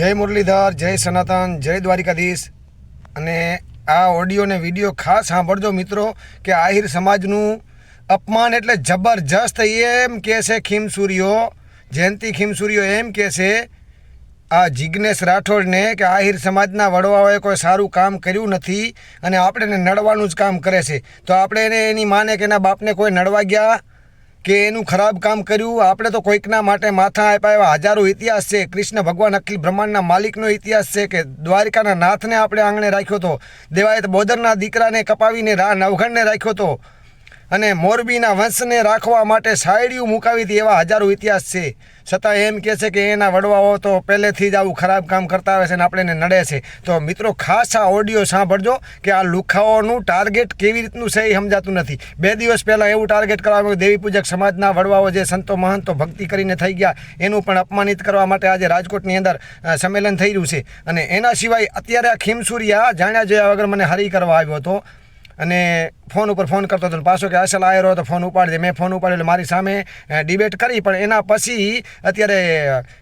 જય મુરલીધર, જય સનાતન, જય દ્વારિકાધીશ. અને આ ઓડિયો ને વીડિયો ખાસ સાંભળજો મિત્રો, કે આહિર સમાજનું અપમાન એટલે જબરજસ્ત એમ કહે છે ખીમસૂરીઓ, જયંતિ ખીમસૂરીઓ એમ કહે છે આ જિજ્ઞેશ રાઠોડને કે આહિર સમાજના વડવાઓએ કોઈ સારું કામ કર્યું નથી અને આપણે એને નડવાનું જ કામ કરે છે. તો આપણે એને એની માને કે એના બાપને કોઈ નડવા ગયા? કે એનું ખરાબ કામ કર્યું? આપણે તો કોઈકના માટે માથા આપ્યા એવા હજારો ઇતિહાસ છે. કૃષ્ણ ભગવાન અખિલ બ્રહ્માંડના માલિકનો ઇતિહાસ છે કે દ્વારિકાના નાથને આપણે આંગણે રાખ્યો હતો. દેવાયત બોદરના દીકરાને કપાવીને રા નવઘણને રાખ્યો હતો. અને મોરબીના વંશને રાખવા માટે સાયડિયું મુકાવી હતી એવા હજારો ઇતિહાસ છે. છતાં એમ કહે છે કે એના વડવાઓ તો પહેલેથી જ આવું ખરાબ કામ કરતા આવે છે અને આપણે એને નડે છે. તો મિત્રો, ખાસ આ ઓડિયો સાંભળજો કે આ લુખાઓનું ટાર્ગેટ કેવી રીતનું છે એ સમજાતું નથી. બે દિવસ પહેલાં એવું ટાર્ગેટ કરવામાં દેવી પૂજક સમાજના વડવાઓ જે સંતો મહંતો ભક્તિ કરીને થઈ ગયા, એનું પણ અપમાનિત કરવા માટે આજે રાજકોટની અંદર સંમેલન થઈ રહ્યું છે. અને એના સિવાય અત્યારે આ ખીમસુરિયા, જાણ્યા જોયા વગર મને હરી કરવા આવ્યો હતો. અને ફોન ઉપર ફોન કરતો હતો પાછો કે અસલ આયરો તો ફોન ઉપાડી દે. મેં ફોન ઉપાડ્યો મારી સામે ડિબેટ કરી. પણ એના પછી અત્યારે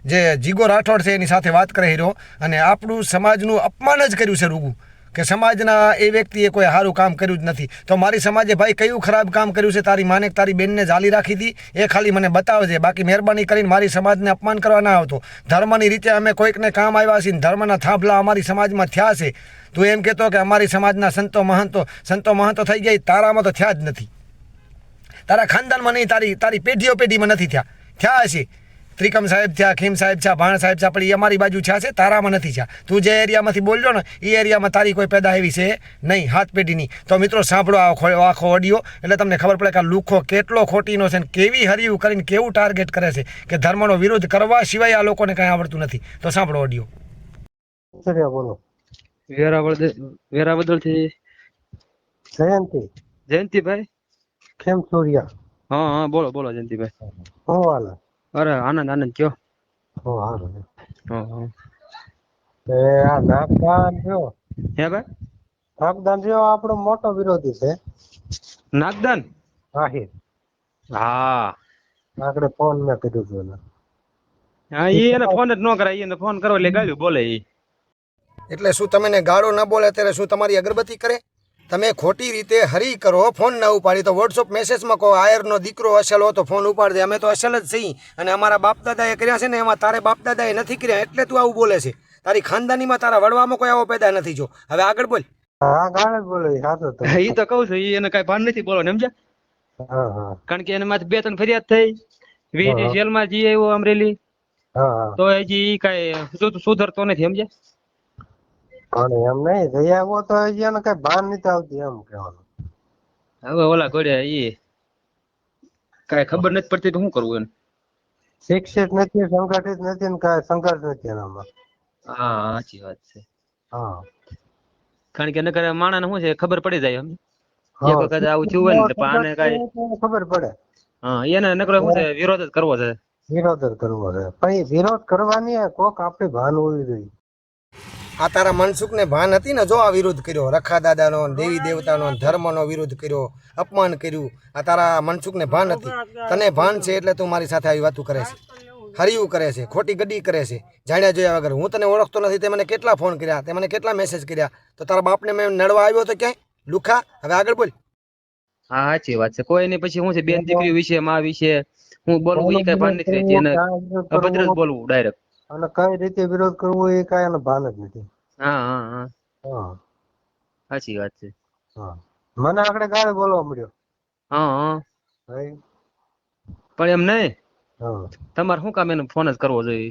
જે જીગો રાઠોડ છે એની સાથે વાત કરી રહ્યો. અને આપણું સમાજનું અપમાન જ કર્યું છે રૂગું કે સમાજના એ વ્યક્તિએ કોઈ સારું કામ કર્યું જ નથી. તો મારી સમાજે ભાઈ કયું ખરાબ કામ કર્યું છે, તારી માને તારી બેનને જાલી રાખી હતી એ ખાલી મને બતાવજે. બાકી મહેરબાની કરીને મારી સમાજને અપમાન કરવા ના આવતો. ધર્મની રીતે અમે કોઈકને કામ આવ્યા છીએ ધર્મના થાંભલા અમારી સમાજમાં થયા છે. તું એમ કહેતો કે અમારી સમાજના સંતો મહંતો સંતો મહંતો થઈ ગયા તારામાં તો થયા જ નથી. તારા ખાનદાનમાં નહીં, તારી તારી પેઢીઓ પેઢીમાં નથી થયા. થયા હશે. ત્રિકમ સાહેબ થયા, ખીમ સાહેબ છે ભાણ સાહેબ છે પણ એ અમારી બાજુ છે છે, તારામાં નથી છે તું જે એરિયામાંથી બોલજો ને એ એરિયામાં તારી કોઈ પેદા એવી છે નહીં, હાથ પેઢીની. તો મિત્રો, સાંભળો આખો આખો ઓડિયો એટલે તમને ખબર પડે કે આ લુખો કેટલો ખોટીનો છે ને કેવી હરિયું કરીને કેવું ટાર્ગેટ કરે છે કે ધર્મનો વિરોધ કરવા સિવાય આ લોકોને કંઈ આવડતું નથી. તો સાંભળો ઓડિયો બોલો. વેરાવળ વેરાવદરથી જયંતિ. જયંતિભાઈ? ખેમ સૂર્યા હા હા બોલો બોલો જયંતિભાઈ. હું વાલા અરે આનંદ આનંદ કયો? હો હારું હા હા એ આ નાગદાન જો. હે ભાઈ? નાગદાન રહ્યો આપણો મોટો વિરોધી છે. નાગદાન? આહિર. હા. આગળ ફોન મેં કીધું હતું હા એ એને ફોન જ ન કરાય એને ફોન કરો એટલે ગાળ્યું બોલે ઈ. એટલે શું તમને ગાળો ન બોલે ત્યારે શું તમારી અગરબત્તી કરે? તમે ખોટી રીતે હરી કરો ફોન ના ઉપાડી. તો વોટ્સઅપ મેસેજમાં કહો આયરનો દીકરો અસલ હો તો ફોન ઉપાડી દે. અમે તો અસલ જ છીએ. અને અમારા બાપદાદાએ કર્યા છે ને એમાં તારે બાપદાદાએ નથી કર્યા એટલે તું આવું બોલે છે. તારી ખાનદાનીમાં તારા વડવામાં કોઈ આવો પેદા નથી જો. હવે આગળ બોલ. હા ગાળ જ એ સાચો તો. ઈ તો કહું છું એને કઈ ભાન નથી બોલો સમજ્યા? હા હા. કારણ કે એને માથે બે ત્રણ ફરિયાદ થઈ. વીજ. જેલમાં જઈ આવ્યો અમરેલી. તો હજી કઈ સુધરતો નથી સમજ્યા? પણ એમ નહીં જઈ આવ્યો તો એને કઈ ભાન નથી આવતી એમ કહેવાનું. હવે ઓલા ઘોડ્યા એ કઈ ખબર નથી પડતી તો શું કરવું એને? શિક્ષિત નથી સંગઠિત નથી ને કાંઈ સંઘર્ષ નથી એનામાં હા સાચી વાત છે. હા. કારણ કે નકર માણસ શું છે ખબર પડી જાય એમ. એક વખત આવું થયું હોય ને એટલે પાને કાંઈ ખબર પડે. હા એને નકર શું છે વિરોધ જ કરવો છે. વિરોધ જ કરવો છે. પણ વિરોધ કરવાની કોક આપણી ભાન હોવી જોઈએ. આ તારા મનસુખને ભાન હતી ને જો આ વિરોધ કર્યો? રખા દાદાનો દેવી દેવતાનો ધર્મનો વિરોધ કર્યો, અપમાન કર્યું. આ તારા મનસુખને ભાન હતી. તને ભાન છે એટલે તું મારી સાથે આવી વાતું કરે છે. હરિયું કરે છે, ખોટી ગડી કરે છે. જાણ્યા જોયા વગર. હું તને ઓળખતો નથી, તે મને કેટલા ફોન કર્યા, તે મને કેટલા મેસેજ કર્યા? તો તારા બાપને મેં નડવા આવ્યો તો ક્યાંય? લુખા, હવે આગળ બોલ. હા, સાચી વાત છે. કોઈ નહીં, પછી હું છે, બેન દીકરી વિશે માં વિશે હું બોલવું એ કઈ ભાન નથી રહેતી. અભદ્ર બોલવું ડાયરેક્ટ અને કઈ રીતે વિરોધ કરવો એ કઈ એનો ભાન જ નથી. હા હા હા. હા. સાચી વાત છે. હા. મને આગળ ગાળે બોલવા મળ્યો. હા હા. પણ એમ નહીં? તમારે શું કામ એને ફોન જ કરવો જોઈએ?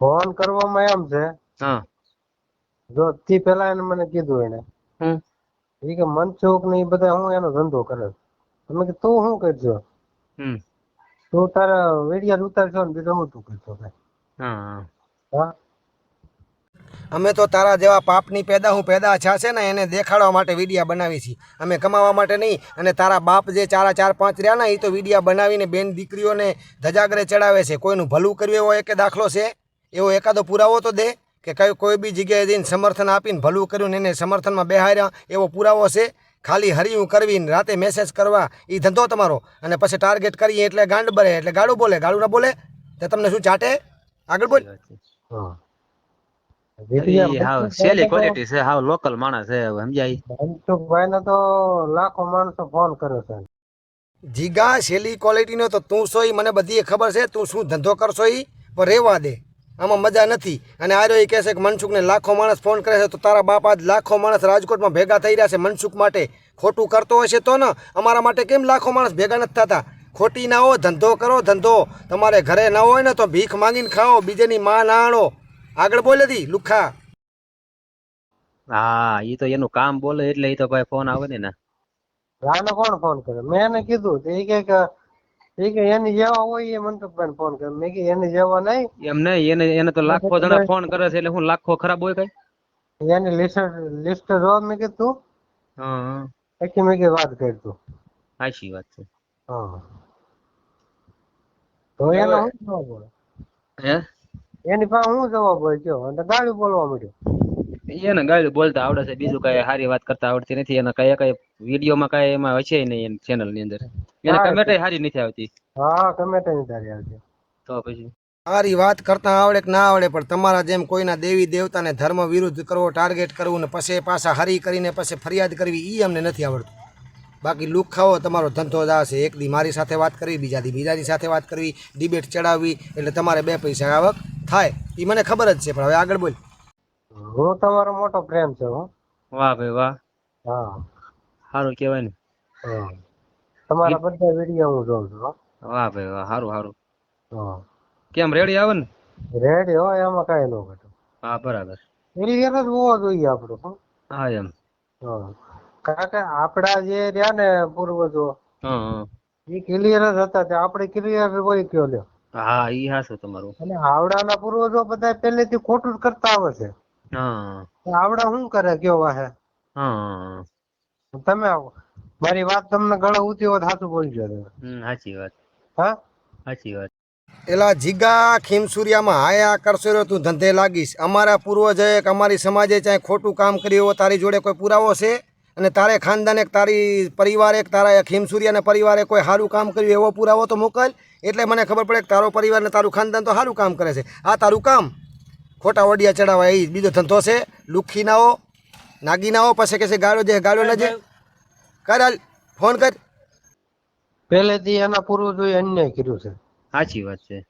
ફોન કરવામાં એમ છે. હા. જો થી પેલા એને મને કીધું એને. હમ. એ કે મનસુખ ને એ બધા હું એનો ધંધો કરે. તમે કે તું શું કરજો? હમ. તું તારા વેડિયા ઉતારશો ને બીજું હું તું કરશો ભાઈ અમે તો તારા જેવા પાપની પેદા હું પેદા છા છે ને એને દેખાડવા માટે વિડીયા બનાવી છીએ અમે કમાવા માટે નહીં, અને તારા બાપ જે ચારા ચાર પાંચ રહ્યા ને એ તો વિડીયા બનાવીને બેન દીકરીઓને ધજાગરે ચડાવે છે. કોઈનું ભલું કર્યું એવો એક દાખલો છે? એવો એકાદો પુરાવો તો દે કે કઈ, કોઈ બી જગ્યાએ જઈને સમર્થન આપીને ભલું કર્યું ને એને સમર્થનમાં બેહાર્યા, એવો પુરાવો છે? ખાલી હરિયું કરવી રાતે મેસેજ કરવા એ ધંધો તમારો. અને પછી ટાર્ગેટ કરીએ એટલે ગાંડ બરે, એટલે ગાળું બોલે. ગાળું ના બોલે? તો તમને શું ચાટે? આગળ બોલ. સેલી ક્વોલિટી છે હાવ લોકલ માણસ છે સમજાય. મનસુખભાઈ ને તો લાખો માણસો ફોન કરે છે. જીગા શેલી ક્વોલિટીનો તો તું છો મને બધી ખબર છે તું શું ધંધો કરશો ઈ? પણ રહેવા દે. આમાં મજા નથી. અને આર્યો એ કહે છે કે મનસુખને લાખો માણસ ફોન કરે છે તો તારા બાપ આજ લાખો માણસ રાજકોટમાં ભેગા થઈ રહ્યા છે મનસુખ માટે. ખોટું કરતો હશે તો ને અમારા માટે કેમ લાખો માણસ ભેગા નથી થતા? ખોટી ના હો ધંધો કરો ધંધો. તમારે ઘરે ના હોય ને તો ભીખ માંગીને ખાઓ બીજેની માં ના આણો. આગળ બોલે દી લુખા. હા એ તો એનું કામ બોલે એટલે એ તો ભાઈ ફોન આવે ને. ના રાને કોણ ફોન કરે મેં એને કીધું તો એ કે કે એ કે એની જેવા હોય એ મનસુખભાઈ ફોન કરે મેં કે એની જેવા નહીં. એમ નહીં એને એને તો લાખો જણા ફોન કરે છે એટલે હું લાખો ખરાબ હોય કઈ? એની લિસ્ટ લિસ્ટ જો મેં કીધું હા હા. પછી મેં કીધું વાત કરી તું સાચી વાત છે. હા. તો એને શું જવાબ હોય હે? એની પાસે હું જવાબ હોય કયો? અને ગાડી બોલવા માંડ્યો એને ગાળું બોલતા આવડે છે. બીજું કઈ સારી વાત કરતા આવડતી નથી. એને કઈ કઈ વિડીયોમાં કઈ એમાં હશે નહીં એની ચેનલની અંદર. એને હા, સારી નથી આવતી. હા ગમે નથી સારી આવતી. તો પછી? સારી વાત કરતા આવડે કે ના આવડે પણ તમારા જેમ કોઈના દેવી દેવતાને ધર્મ વિરુદ્ધ કરવો ટાર્ગેટ કરવું ને પછી પાછા હરી કરીને પછી ફરિયાદ કરવી એ અમને નથી આવડતું. બાકી લુક ખાવો તમારો ધંધો જ એક દી મારી સાથે વાત કરવી બીજા દી બીજાની સાથે વાત કરવી ડિબેટ ચડાવવી એટલે તમારે બે પૈસા આવક થાય. એ મને ખબર જ છે પણ હવે આગળ બોલ. હું તમારો મોટો પ્રેમ છે હો. વાહ ભાઈ વાહ. હા. સારું કહેવાય ને. હા. તમારા બધા વીડિયો હું જોઉં છું હો. વાહ ભાઈ વાહ સારું સારું હા. કેમ રેડી આવે ને? રેડી હો એમાં કઈ ન ઘટે. હા બરાબર. ક્લિયર જ હોવો જોઈએ આપણું હો. હા એમ. હા. કારણ કે આપડા જે રહ્યા ને પૂર્વજો હા હા. એ ક્લિયર જ હતા તે આપણે ક્લિયર હોય કયો લ્યો. હા ઈ હાસું તમારું. અને આવડાના પૂર્વજો બધા પહેલેથી ખોટું જ કરતા આવે છે. હા. તો શું કરે કયો વાહે? હા તમે આવો. મારી વાત તમને ગળે ઉતી હોય સાચું બોલજો. તમે હમ સાચી વાત. હા? સાચી વાત. એલા જીગા ખીમસુરિયામાં હાયા કરશો રહ્યો તું ધંધે લાગીશ. અમારા પૂર્વજે અમારી સમાજે ચાહે ખોટું કામ કર્યું હોય તારી જોડે કોઈ પુરાવો છે? અને તારે ખાનદાને એક તારી પરિવારે તારા તારા ખીમસુરિયાના પરિવારે કોઈ સારું કામ કર્યું એવો પુરાવો તો મોકલ. એટલે મને ખબર પડે કે તારો પરિવાર ને તારું ખાનદાન તો સારું કામ કરે છે. આ તારું કામ. ખોટા વડિયા ચડાવવા એ બીજો ધંધો છે. લુખી ના હો. નાગી ના હો. પછી કે છે ગાળો જે ગાળો લેજે. કર હાલ. ફોન કર. પહેલેથી એના પૂર્વજોએ અન્યાય કર્યું છે. સાચી વાત છે.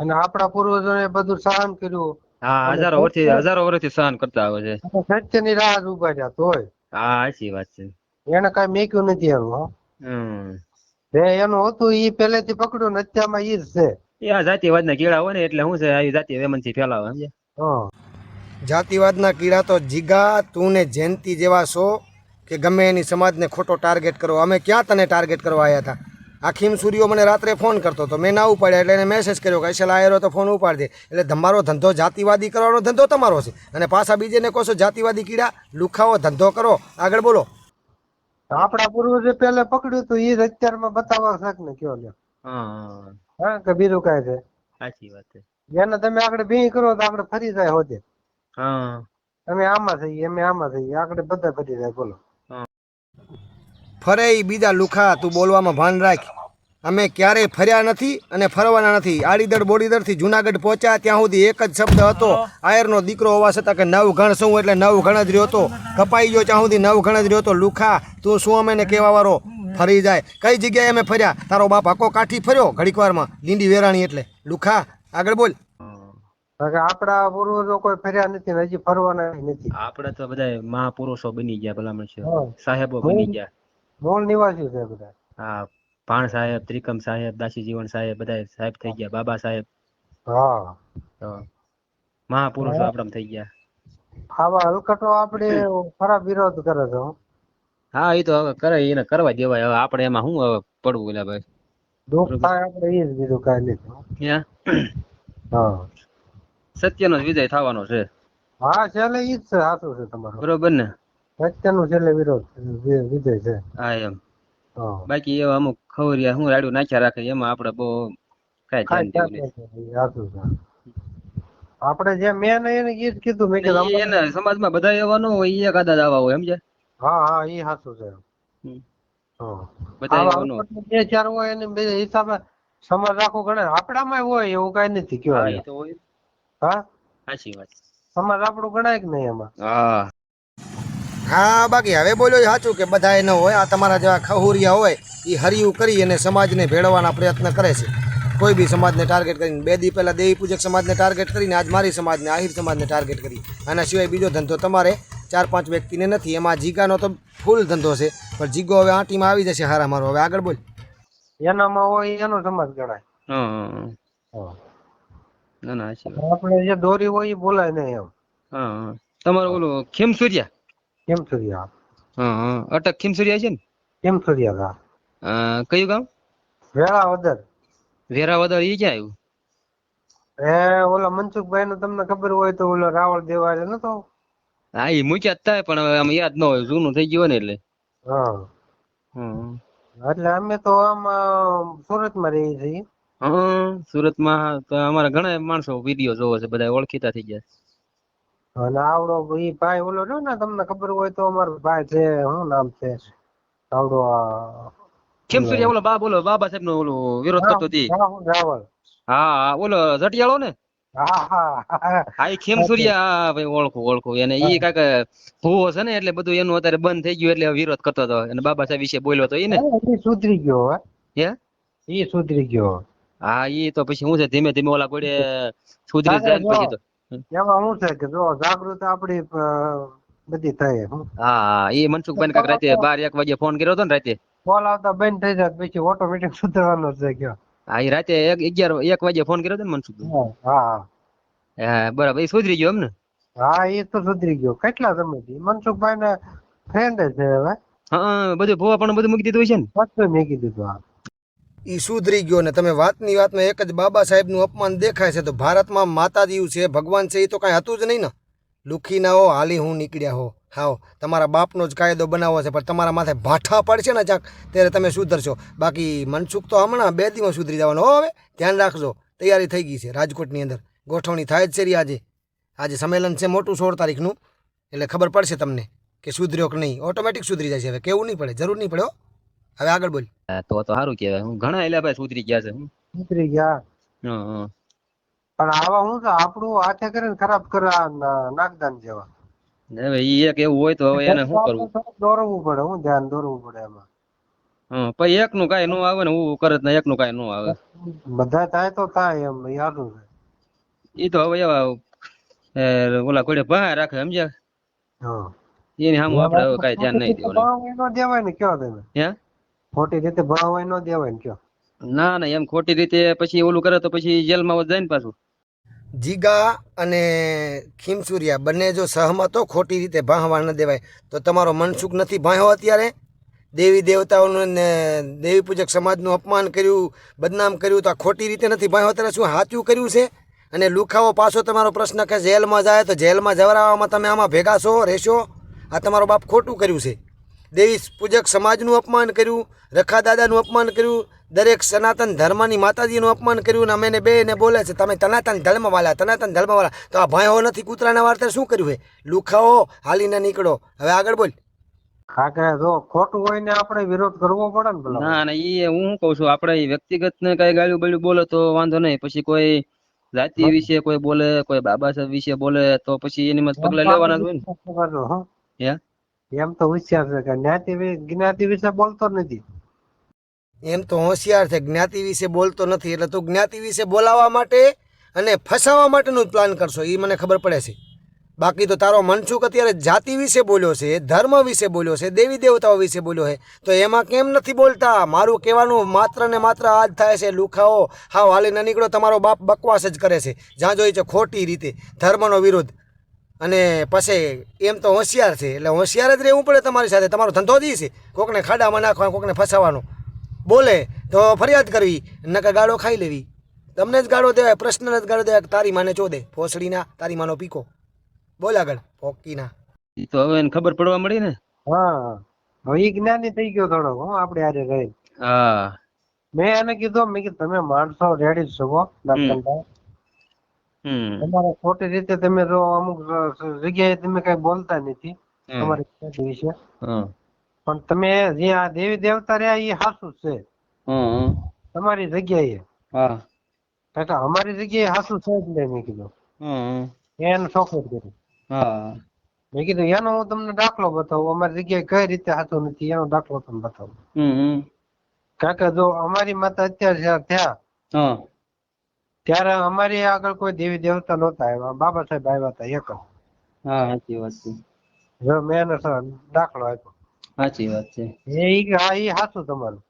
અને આપણા પૂર્વજોએ બધું સહન કર્યું. હા હજારો વર્ષથી હજારો વર્ષથી સહન કરતા આવે છે. સત્યની રાહ ઊભા રહ્યા તોય. હા સાચી વાત છે. એને કઈ મેક્યું નથી એનું હો. હમ. એનું હતું ઈ પહેલેથી પકડ્યું ને અત્યારમાં ઈ જ છે. એ આ જાતિવાદના કીડા હોય ને એટલે શું છે આવી જાતિ વેમનથી ફેલાવે સમજે હા. જાતિવાદના કીડા તો જીગા તું ને જયંતિ જેવા છો કે ગમે એની સમાજને ખોટો ટાર્ગેટ કરો. અમે ક્યાં તને ટાર્ગેટ કરવા આવ્યા હતા? આખીમ સૂર્યો મને રાત્રે ફોન કરતો હતો. મેં ના ઉપાડ્યા એટલે એને મેસેજ કર્યો કે અસલ આયરો તો ફોન ઉપાડી દે. એટલે તમારો ધંધો જાતિવાદી કરવાનો ધંધો તમારો છે. અને પાછા બીજેને કહો છો જાતિવાદી કીડા લુખાવો ધંધો કરો. આગળ બોલો. આપણા પૂર્વજે પહેલે પકડ્યું હતું એ જ અત્યારમાં બતાવવા શક ને કયો લ્યો. હા હા. કે બીજું કાંઈ છે? સાચી વાત છે. એને તમે આગળ બે કરો તો આપણે ફરી જાય હોતે હા. અમે આમાં થઈએ અમે આમાં થઈએ. આગળ બધા ફરી જાય બોલો. ફરે બીજા લુખા તું બોલવામાં ભાન રાખ. અમે ક્યારેય ફર્યા નથી અને ફરવાના નથી. આડીદળ બોડીદળથી જુનાગઢ પહોંચ્યા ત્યાં સુધી એક જ શબ્દ હતો. આયરનો દીકરો હોવા છતાં કે નવ ગણ શું એટલે નવ ગણ જ રહ્યો હતો. કપાઈ ગયો ત્યાં સુધી નવ ગણ જ રહ્યો હતો. લુખા તું શું અમે કહેવા વાળો ફરી જાય. કઈ જગ્યાએ અમે ફર્યા? તારો બાપ આખો કાઠી ફર્યો ઘડીક વારમાં. લીંડી વેરાણી એટલે. લુખા આગળ બોલ. આપડા આપણા પૂર્વજો કોઈ ફર્યા નથી હજી ફરવાના નથી. આપડે તો બધા મહાપુરુષો બની ગયા ભલામણ છે. સાહેબો બની ગયા. મૂળ નિવાસી છે બધા. હા ભાણ સાહેબ ત્રિકમ સાહેબ દાસી જીવન સાહેબ બધા સાહેબ થઈ ગયા બાબા સાહેબ. હા. તો મહાપુરુષો આપણા થઈ ગયા. આવા હલકટો આપણે ખરાબ વિરોધ કરે છે હા. એ તો હવે કરે એને કરવા દેવાય. હવે આપણે એમાં શું હવે પડવું એટલે ભાઈ? દુઃખ થાય આપણે ઈ જ બીજું કાંઈ નથી ત્યાં હા. સત્યનો જ વિજય થવાનો છે. હા છેલ્લે ઈ જ છે સાચું છે તમારું. બરોબર ને? સત્યનું છેલ્લે વિરોધ વિજય છે. હા એમ. બાકી એવા અમુક ખવરિયા હું રાડ્યું નાખ્યા રાખે એમાં આપણે બહુ કઈ ધ્યાન દેવું આપણે જે મેન એને ઈ જ કીધું મેં કે એને સમાજમાં બધા એવા ન હોય ઈ એકાદા આવા હોય સમજે હા હા ઈ સાચું છે. બધા એવા ન હોય. બે ચાર હોય એને હિસાબે સમાજ રાખો ગણે. આપણામાં હોય એવું કઈ નથી તો હા? સાચી વાત. સમાજ આપણું ગણાય કે નહીં એમાં? હા. હા બાકી હવે બોલ્યો એ સાચું કે બધા ન હોય આ તમારા જેવા ખહુરિયા હોય એ હરિયું કરી અને સમાજને ભેળવવાના પ્રયત્ન કરે છે. કોઈ બી સમાજને ટાર્ગેટ કરીને બે દી પહેલાં દેવી પૂજક સમાજને ટાર્ગેટ કરીને આજ મારી સમાજને આહિર સમાજને ટાર્ગેટ કરી. આના સિવાય બીજો ધંધો તમારે ચાર પાંચ વ્યક્તિને નથી એમાં જીગાનો તો ફૂલ ધંધો છે. પણ જીગો હવે આંટીમાં ટીમ આવી જશે હારા મારો. હવે આગળ બોલ. એનામાં હોય એનો સમાજ ગણાય. હા હા. ના ના સાચી વાત. આપણે જે દોરી હોય એ બોલાય નહીં એમ. તમારો ઓલો તમારું ઓલું ખીમસુરિયા? કેમ સૂર્યા હા હા. અટક ખીમસુરિયા છે ને? કેમ કા અ, કયું ગામ? વેળા વદર વેરાવદર ઈ ક્યાં આવ્યું? એ ઓલા મનસુખભાઈ નું તમને ખબર હોય તો ઓલો રાવળ દેવાય નતો? હા ઈ મૂક્યા હતા પણ હવે આમ યાદ ન હોય જૂનું થઈ ગયું ને એટલે. હા. એટલે અમે તો આમ સુરત સુરતમાં રહીએ છીએ. હા સુરતમાં તો અમારા ઘણા માણસો વીડિયો જોવે છે બધા ઓળખીતા થઈ ગયા. અને આવડો ઈ ભાઈ ઓલો રહ્યો ને તમને ખબર હોય તો અમારો ભાઈ છે શું નામ છે? આવડો ખીમસુરિયા ઓલો. બા બોલો બાબા સાહેબ નો ઓલો વિરોધ કરતો હતી. હા ઓલો જટિયાળો ને? હા ખીમસુરિયા ભાઈ ઓળખું ઓળખું. એને ઈ કાંઈક ભૂવો છે ને એટલે બધું એનું અત્યારે બંધ થઈ ગયું એટલે વિરોધ કરતો હતો. અને બાબા સાહેબ વિશે બોલ્યો હતો એને સુધરી ગયો હે. એ સુધરી ગયો. હા ઈ તો પછી હું છે? ધીમે ધીમે ઓલા ગોળે સુધરી જાય પછી તો. એમાં શું છે કે જો જાગૃત આપડી બધી થાય હા. હા ઈ મનસુખભાઈ કાક રાતે બાર એક વાગે ફોન કર્યો હતો ને રાતે? કોલ આવતા બંધ થઈ જાય પછી ઓટોમેટિક સુધરવાનો છે કયો. હા એ રાતે એક અગિયાર એક વાગે ફોન કર્યો હતો ને મનસુખભાઈ? હા હા. બરાબર એ સુધરી ગયો એમ ને હા એ તો સુધરી ગયો. કેટલા સમયથી મનસુખભાઈ ને ફ્રેન્ડ છે હવે. હા બધું ભોવા પણ બધું મૂકી દીધું છે ને? બધું મૂકી દીધું હા. એ સુધરી ગયો ને તમે વાતની વાતમાં એક જ બાબા સાહેબનું અપમાન દેખાય છે તો ભારતમાં માતાજી છે, ભગવાન છે એ તો કાંઈ હતું જ નહીં ને. લુખી ના હો, હાલી હું નીકળ્યા હો. હાવ, તમારા બાપનો જ કાયદો બનાવવો છે, પણ તમારા માથે ભાઠા પડશે ને ચાક ત્યારે તમે સુધરશો. બાકી મનસુખ તો હમણાં બે દિવસ સુધરી જવાનો. હો હવે, ધ્યાન રાખજો, તૈયારી થઈ ગઈ છે રાજકોટની અંદર. ગોઠવણી થાય જ છે રી આજે. આજે સંમેલન છે મોટું, સોળ તારીખનું. એટલે ખબર પડશે તમને કે સુધર્યો કે નહીં. ઓટોમેટિક સુધરી જાય છે હવે, કેવું નહીં પડે, જરૂર નહીં પડે હો. હવે આગળ બોલ તો તો સારું કહેવાય હું ઘણા એલા ભાઈ સુધરી ગયા છે સુધરી ગયા હા હા પણ આવા હું તો આપણું હાથે કરીને ખરાબ કરા નાગદાન જેવા હવે ઈ એક એવું હોય તો હવે એને શું કરવું દોરવું પડે હું ધ્યાન દોરવું પડે એમાં હા પછી એક નું કાઈ નો આવે ને હું કરે ને એકનું કાંઈ નો આવે બધા થાય તો થાય એમ સારું છે ઈ તો હવે એવા ઓલા કોડે બહાર રાખે સમજ્યા હા એની સામે આપણે કઈ ધ્યાન નહીં દેવાનું દેવાય ને કયો તમે હે ખોટી રીતે ભણાવવા ન દેવાય ને કયો. ના ના એમ ખોટી રીતે પછી ઓલું કરે તો પછી જેલમાં જાય ને પાછું. જીગા અને ખીમસુરિયા બંને જો સહમતો ખોટી રીતે ભાંહવા ન દેવાય તો તમારો મનસુખ નથી ભાંહ્યો અત્યારે? દેવી દેવતાઓનું ને દેવી પૂજક સમાજનું અપમાન કર્યું બદનામ કર્યું તો આ ખોટી રીતે નથી ભાંહ્યો અત્યારે? શું સાચું કર્યું છે? અને લુખાવો પાછો તમારો પ્રશ્ન કે જેલમાં જાય તો જેલમાં જવરાવવામાં તમે આમાં ભેગા છો રહેશો? આ તમારો બાપ ખોટું કર્યું છે. દેવી પૂજક સમાજનું અપમાન કર્યું રખા દાદાનું અપમાન કર્યું દરેક સનાતન ધર્મની માતાજીનું અપમાન કર્યું ને અમે એને બે એને બોલે છે તમે તનાતન ધર્મવાળા તનાતન ધર્મવાળા તો આ ભાઈઓ નથી કૂતરાના વાર્તા શું કર્યું હે? લુખાઓ હાલીને નીકળો. હવે આગળ બોલ. જો ખોટું હોય ને આપણે વિરોધ કરવો પડે ને પેલા ના ના ઈ હું શું કઉ છું આપણે વ્યક્તિગત ને કઈ ગાળ્યું બાળ્યું બોલે તો વાંધો નહીં. પછી કોઈ જાતિ વિશે કોઈ બોલે કોઈ બાબા સાહેબ વિશે બોલે તો પછી એની માં પગલા લેવાના જ હોય ને. એમ તો હોશિયાર છે કે જ્ઞાતિ જ્ઞાતિ વિશે બોલતો નથી. એમ તો હોશિયાર છે. જ્ઞાતિ વિશે બોલતો નથી. એટલે તું જ્ઞાતિ વિશે બોલાવવા માટે અને ફસાવવા માટેનું જ પ્લાન કરશો. એ મને ખબર પડે છે. બાકી તો તારો મનસુખ અત્યારે જાતિ વિશે બોલ્યો છે, ધર્મ વિશે બોલ્યો છે, દેવી દેવતાઓ વિશે બોલ્યો છે. તો એમાં કેમ નથી બોલતા? મારું કહેવાનું માત્ર ને માત્ર આ જ થાય છે. લુખાઓ હા હાલી ન નીકળો. તમારો બાપ બકવાસ જ કરે છે. જ્યાં જોઈએ છે ખોટી રીતે ધર્મનો વિરોધ. અને પછી એમ તો હોશિયાર છે. એટલે હોશિયાર જ રહેવું પડે તમારી સાથે. તમારો ધંધો જ છે. કોકને ખાડામાં નાખવા કોકને ફસાવાનો. બોલે તો ફરિયાદ કરવી નકર ગાળો ખાઈ લેવી. તમને જ ગાળો દેવાય પ્રશ્નને જ ગાળો દેવાય તારી માને ચોદે ફોસડીના તારી માનો પીકો. બોલ આગળ પોકીના તો હવે એને ખબર પડવા મળી ને? હા. હવે ઈ જ્ઞાની થઈ ગયો થોડો હો આપણે હારે રહી. હા. મેં એને કીધું મેં કીધું તમે માણસો રેડી જ છો નાગદાનભાઈ. તમારે ખોટી રીતે તમે જો અમુક જગ્યાએ તમે કઈ બોલતા નથી તમારી ખ્યાતિ વિશે. પણ તમે જે આ દેવી દેવતા રહ્યા એ સાચું છે. તમારી જગ્યાએ. કાકા અમારી જગ્યાએ હાસુ છે જ નહીં મેં કીધું. એને ચોખવટ કરી મેં કીધું એનો હું તમને દાખલો બતાવું. અમારી જગ્યાએ કઈ રીતે સાચું નથી એનો દાખલો તમને બતાવું. કારણ કે જો અમારી માતા અત્યારે થયા ત્યારે અમારી આગળ કોઈ દેવી દેવતા નહોતા આવ્યા. બાબા સાહેબ આવ્યા હતા એક હા સાચી વાત છે. જો મેં દાખલો આપ્યો. સાચી વાત છે. એ હા એ સાચું તમારું.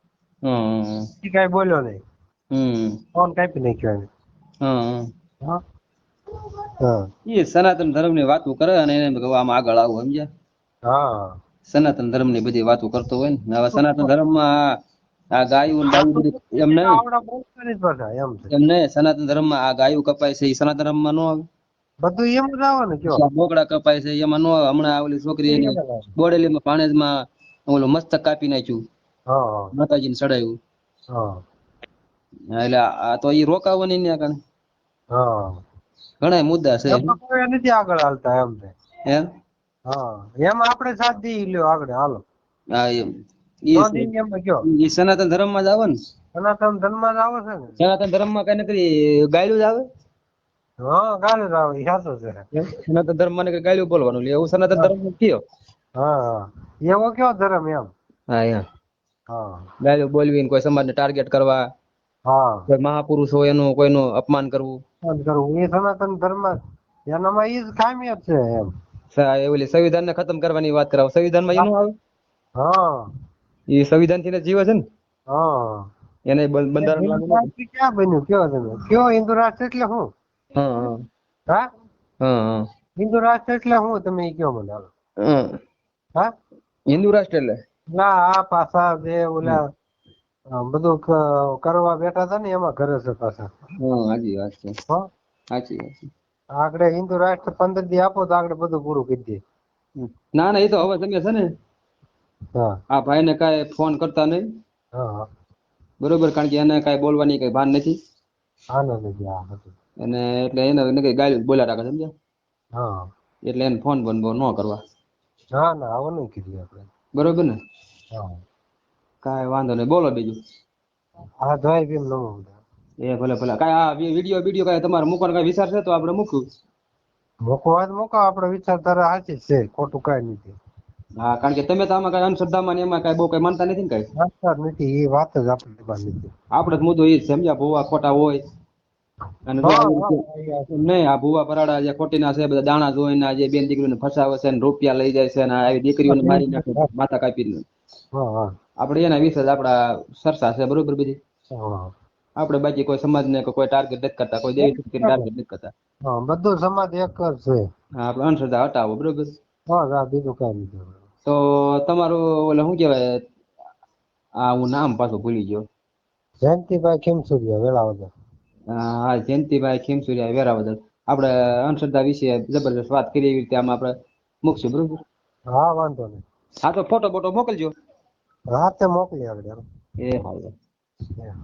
હમ. કઈ બોલ્યો નહીં. હમ. ફોન કાપી નાખ્યો એને. હમ. હા. હા. એ સનાતન ધર્મની વાતો કરે અને એને આમ આગળ આવું સમજ્યા? હા. સનાતન ધર્મની બધી વાતો કરતો હોય ને. હવે સનાતન ધર્મમાં આ ગાયું બધું એમ નહીં? એમ નહીં? સનાતન આ ગાયું કપાય છે એ સનાતન ધર્મમાં નો આવે? બધું એમ જ આવે ને કયો બોકડા કપાય છે એમાં નો આવે? હમણાં આ છોકરી એને બોડેલીમાં પાણેજમાં ઓલું મસ્તક કાપી નાખ્યું. માતાજીને ચડાવ્યું. હા. એટલે આ તો ઈ રોકાવાની ને કારણે હા. ઘણા મુદ્દા છે. નથી આગળ હાલતા એમ એમ? હા. એમાં આપણે સાથ દઈ લ્યો આગળ હાલો. હા એમ. સનાતન ધર્મમાં જ આવે ને? સનાતન ધર્મ જ આવે છે ને? સનાતન ધર્મમાં કઈ નકરી ગાયલું જ આવે? હા ગાલે જ આવે સાચું છે. સનાતન ધર્મમાં ગાયલું બોલવાનું એટલે એવું સનાતન ધર્મ કયો? હા હા. એવો કયો ધર્મ એમ? હા એમ. હા. ગાયલું બોલવી ને ટાર્ગેટ કરવા હા. કોઈ મહાપુરુષ હોય એનું કોઈનું અપમાન કરવું. શું કરવું એ સનાતન ધર્મ એનામાં એ જ ખામિયત છે એમ. ઓલી સંવિધાન ને ખતમ કરવાની વાત કરાવો. સંવિધાનમાં એનું આવે? હા. એ સંવિધાનથી જીવે છે ને? હા. એને બંધારણ ક્યાં બન્યું? કયો તમે? કયો હિન્દુ રાષ્ટ્ર એટલે શું હા હા. હા? હિન્દુ રાષ્ટ્ર એટલે શું તમે કયો મને હા. હિન્દુ રાષ્ટ્ર એટલે? ના આ પાછા જે ઓલા બધું કરવા બેઠા હતા ને એમાં ઘરે છે પાછા. હા સાચી વાત છે. હો? સાચી વાત છે. આગળ હિન્દુ રાષ્ટ્ર પંદર દી આપો તો આગળ બધું પૂરું કરી દે. ના ના એ તો હવે તમે છે ને આ ભાઈ ને કાંઈ ફોન કરતા નહીં. બરોબર કારણ કે એને કાંઈ બોલવાની કઈ ભાન નથી. અને એટલે એને એને કઈ ગાળ્યું બોલ્યા રાખે સમજ્યા? એટલે એને ફોન બંધ ન કરવા. ના ના આવું નહીં કીધું આપણે. બરોબર ને? કાંઈ વાંધો નહીં બોલો બીજું. હા ભાઈ ભીમ નમો એ ભલે ભલે. કાંઈ આ વીડિયો વીડિયો કાંઈ તમારે મૂકવાનો કાંઈ વિચાર છે તો આપણે મૂક્યું મૂકવા મૂકો આપણે વિચારધારા સાચી છે ખોટું કાંઈ નથી. હા કારણ કે તમે તો આમાં કઈ અંધશ્રદ્ધામાં ને એમાં કઈ બહુ કઈ માનતા નથી ને કઈ? નથી એ વાત જ આપણે આપણે જ મુદ્દો એ જ સમજ્યા? ભૂવા ખોટા હોય અને નહીં આ ભૂવા પરાડા જે ખોટીના છે બધા દાણા જોઈને જે બેન દીકરીઓને ફસાવે છે ને રૂપિયા લઈ જાય છે ને આવી દીકરીઓને મારી નાખે માથા કાપી આપણે એના વિશે જ આપણા સરસા છે બરોબર બધી? આપણે બાકી કોઈ સમાજને ને કોઈ ટાર્ગેટ નથી કરતા કોઈ દેવી શક્તિને ટાર્ગેટ નથી કરતા. બધું સમાજ એક જ છે. આપણે અંધશ્રદ્ધા હટાવો બરોબર? હા બીજું કઈ નથી. તો તમારું ઓલા શું કહેવાય? આ હું નામ પાછું ભૂલી ગયો. જયંતિભાઈ ખીમસુરિયા વેરાવદર હા જયંતિભાઈ ખીમસુરિયા વેરાવદર. આપણે અંધશ્રદ્ધા વિશે જબરજસ્ત વાત કરી એવી રીતે આમાં આપણે મૂકશું બરોબર? હા વાંધો નહીં. હા તો ફોટો બોટો મોકલજો. રાતે મોકલી આપણે એ Yeah.